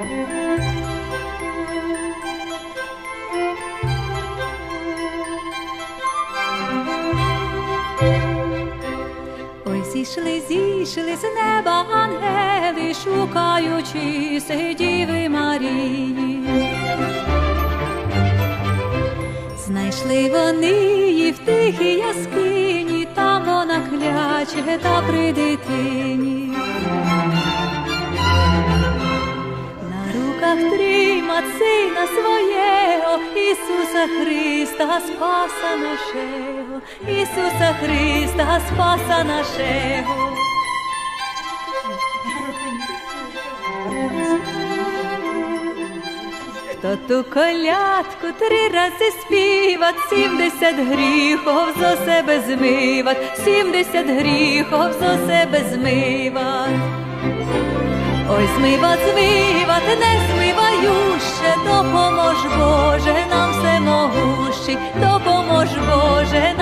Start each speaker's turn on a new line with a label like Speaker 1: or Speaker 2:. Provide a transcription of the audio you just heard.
Speaker 1: Ой, зійшли, зійшли з неба ангели, шукаючи сидіви Марії. Знайшли вони її в тихій яскині, там вона кляче та при дитині. Тримать сина своєго, Ісуса Христа, Спаса нашого, Ісуса Христа, Спаса нашого. Хто ту колядку три рази співать, сімдесят гріхов за себе змивать, сімдесят гріхов за себе змивать. Ой, смива, звивати, не змивающе, допомож Боже, нам всемогущий, допомож Боже нам.